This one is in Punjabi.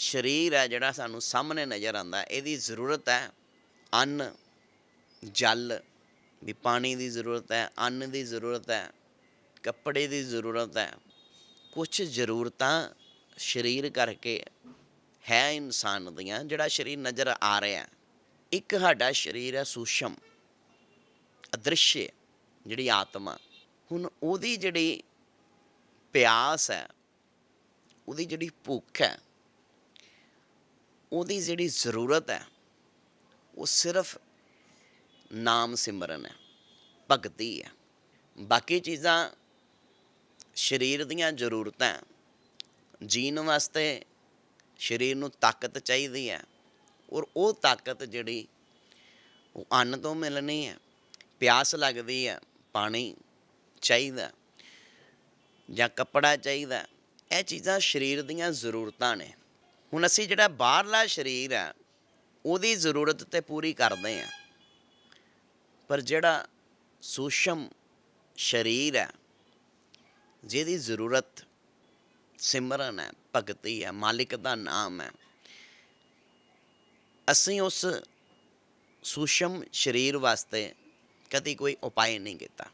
ਸਰੀਰ ਹੈ ਜਿਹੜਾ ਸਾਨੂੰ ਸਾਹਮਣੇ ਨਜ਼ਰ ਆਉਂਦਾ ਇਹਦੀ ਜ਼ਰੂਰਤ ਹੈ ਅੰਨ, ਜਲ, ਵੀ ਪਾਣੀ ਦੀ ਜ਼ਰੂਰਤ ਹੈ, ਅੰਨ ਦੀ ਜ਼ਰੂਰਤ ਹੈ, ਕੱਪੜੇ ਦੀ ਜ਼ਰੂਰਤ ਹੈ ਕੁਝ ਜ਼ਰੂਰਤਾਂ ਸਰੀਰ ਕਰਕੇ ਹੈ ਇਨਸਾਨ ਦੀਆਂ ਜਿਹੜਾ ਸਰੀਰ ਨਜ਼ਰ ਆ ਰਿਹਾ ਇੱਕ ਸਾਡਾ ਸਰੀਰ ਹੈ ਸੂਸ਼ਮ ਅਦ੍ਰਿਸ਼ ਜਿਹੜੀ ਆਤਮਾ, ਹੁਣ ਉਹਦੀ ਜਿਹੜੀ ਪਿਆਸ ਹੈ, ਉਹਦੀ ਜਿਹੜੀ ਭੁੱਖ ਹੈ ਉਹਦੀ ਜਿਹੜੀ ਜ਼ਰੂਰਤ ਹੈ, ਉਹ ਸਿਰਫ ਨਾਮ ਸਿਮਰਨ ਹੈ, ਭਗਤੀ ਹੈ। ਬਾਕੀ ਚੀਜ਼ਾਂ ਸਰੀਰ ਦੀਆਂ ਜ਼ਰੂਰਤਾਂ, ਜੀਣ ਵਾਸਤੇ ਸਰੀਰ ਨੂੰ ਤਾਕਤ ਚਾਹੀਦੀ ਹੈ ਔਰ ਉਹ ਤਾਕਤ ਜਿਹੜੀ, ਉਹ ਅੰਨ ਤੋਂ ਮਿਲਣੀ ਹੈ, ਪਿਆਸ ਲੱਗਦੀ ਹੈ, ਪਾਣੀ ਚਾਹੀਦਾ, ਜਾਂ ਕੱਪੜਾ ਚਾਹੀਦਾ, ਇਹ ਚੀਜ਼ਾਂ ਸਰੀਰ ਦੀਆਂ ਜ਼ਰੂਰਤਾਂ ਨੇ। ਹੁਣ ਅਸੀਂ ਜਿਹੜਾ ਬਾਹਰਲਾ ਸਰੀਰ ਹੈ, ਉਹਦੀ ਜ਼ਰੂਰਤ ਤੇ ਪੂਰੀ ਕਰਦੇ ਹਾਂ। ਪਰ ਜਿਹੜਾ ਸੂਸ਼ਮ ਸਰੀਰ ਹੈ, ਜਿਹਦੀ ਜ਼ਰੂਰਤ ਸਿਮਰਨ ਹੈ, ਭਗਤੀ ਹੈ, ਮਾਲਿਕ ਦਾ ਨਾਮ ਹੈ, ਅਸੀਂ ਉਸ ਸੂਸ਼ਮ ਸਰੀਰ ਵਾਸਤੇ ਕਦੀ ਕੋਈ ਉਪਾਅ ਨਹੀਂ ਕੀਤਾ।